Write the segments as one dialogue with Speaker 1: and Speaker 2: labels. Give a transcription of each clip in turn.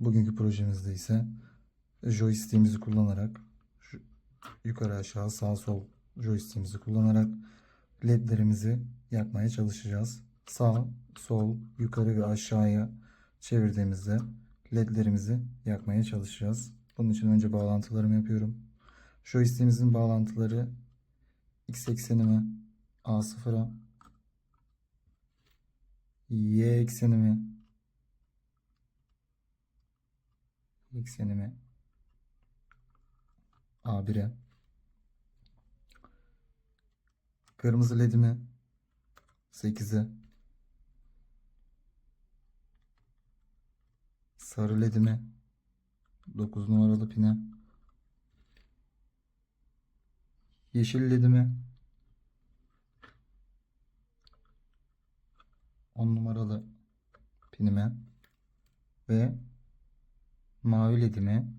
Speaker 1: Bugünkü projemizde ise joystick'imizi kullanarak yukarı aşağı sağ sol joystick'imizi kullanarak ledlerimizi yakmaya çalışacağız. Sağ, sol, yukarı ve aşağıya çevirdiğimizde ledlerimizi yakmaya çalışacağız. Bunun için önce bağlantılarımı yapıyorum. Joystick'imizin bağlantıları x eksenimi A0'a y eksenimi eksenimi A1'e kırmızı ledimi 8'e sarı ledimi 9 numaralı pine. Yeşil ledimi 10 numaralı pinime ve mavi ledimi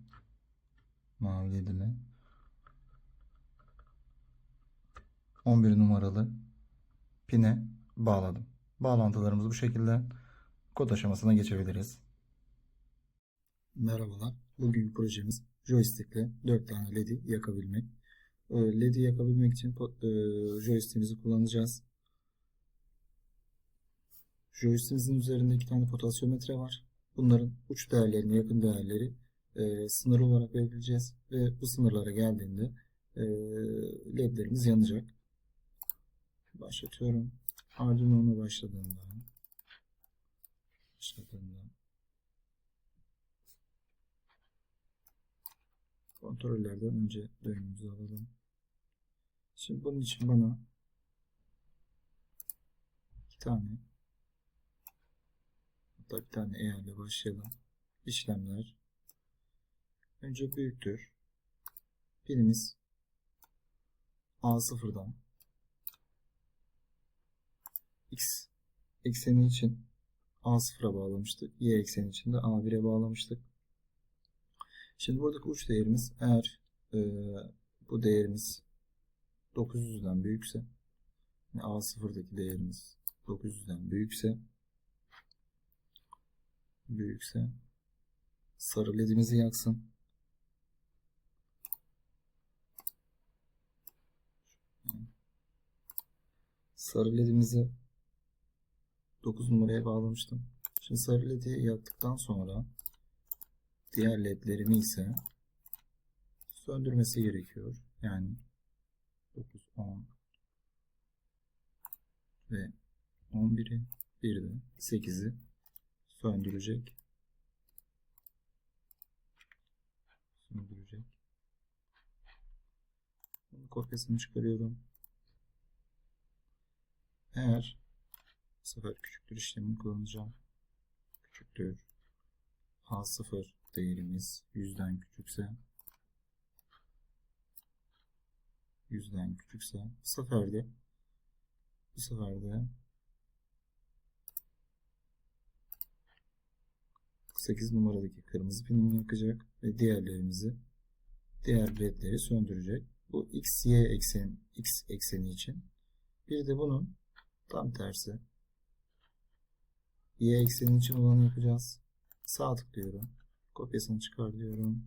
Speaker 1: mavi ledimi 11 numaralı pine bağladım. Bağlantılarımız bu şekilde kod aşamasına geçebiliriz. Merhabalar. Bugünkü projemiz joystick ile 4 tane LED'i yakabilmek. Ee, LED'i yakabilmek için e, joystick'imizi kullanacağız. Joystick'imizin üzerinde iki tane potansiyometre var. Bunların uç değerlerini, yakın değerleri e, sınır olarak belirleyeceğiz. Ve bu sınırlara geldiğinde e, ledlerimiz yanacak. Başlatıyorum. Arduino'na başladığında başladığında kontrollerden önce dönümümüzü alalım. Şimdi bunun için bana iki tane hatta bir tane E ile başlayalım. İşlemler önce büyüktür. Pinimiz A0'dan X ekseni için A0'a bağlamıştık. Y ekseni için de A1'e bağlamıştık. Şimdi buradaki uç değerimiz eğer e, bu değerimiz 900'den büyükse yani A0'daki değerimiz 900'den büyükse büyükse sarı ledimizi yaksın. Sarı ledimizi 9 numaraya bağlamıştım. Şimdi sarı ledi yaktıktan sonra diğer ledlerimi ise söndürmesi gerekiyor. Yani 9, 10 ve 11'i bir de 8'i söndürecek. Söndürecek. Bunun kopyasını çıkarıyorum. Eğer bu sefer küçüktür işlemini kullanacağım. Küçüktür. A0 değerimiz 100'den küçükse 100'den küçükse bu sefer de bu sefer de 8 numaradaki kırmızı pinimi yakacak ve diğerlerimizi diğer ledleri söndürecek. Bu x, y eksen, x ekseni için. Bir de bunun tam tersi. Y ekseni için olanı yapacağız. Sağ tıklıyorum. Kopyasını çıkar diyorum.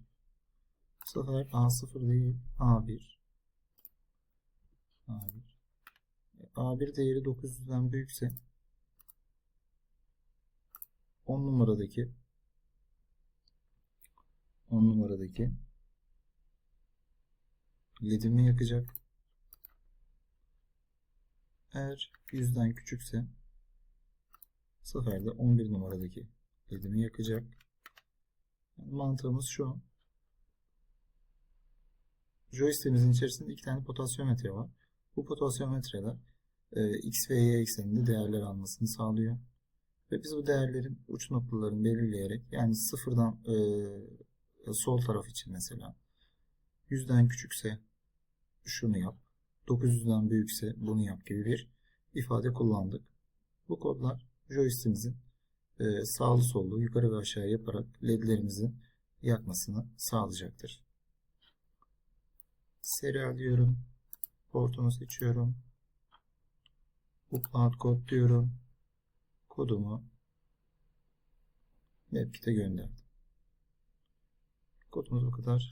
Speaker 1: Bu sefer A0 değil A1. A1. A1 değeri 900'den büyükse 10 numaradaki 10 numaradaki ledimi yakacak. Eğer 100'den küçükse bu sefer de 11 numaradaki ledimi yakacak. Mantığımız şu. Joystick'imizin içerisinde iki tane potansiyometre var. Bu potansiyometreler e, X ve Y ekseninde değerler almasını sağlıyor. Ve biz bu değerlerin uç noktalarını belirleyerek yani sıfırdan e, sol taraf için mesela 100'den küçükse şunu yap. 900'den büyükse bunu yap gibi bir ifade kullandık. Bu kodlar joystick'imizin e, sağlı sollu yukarı ve aşağı yaparak ledlerimizin yakmasını sağlayacaktır. Serial diyorum. Portumu seçiyorum. Upload kod diyorum. Kodumu WebKit'e gönderdim. Код музыкатаж.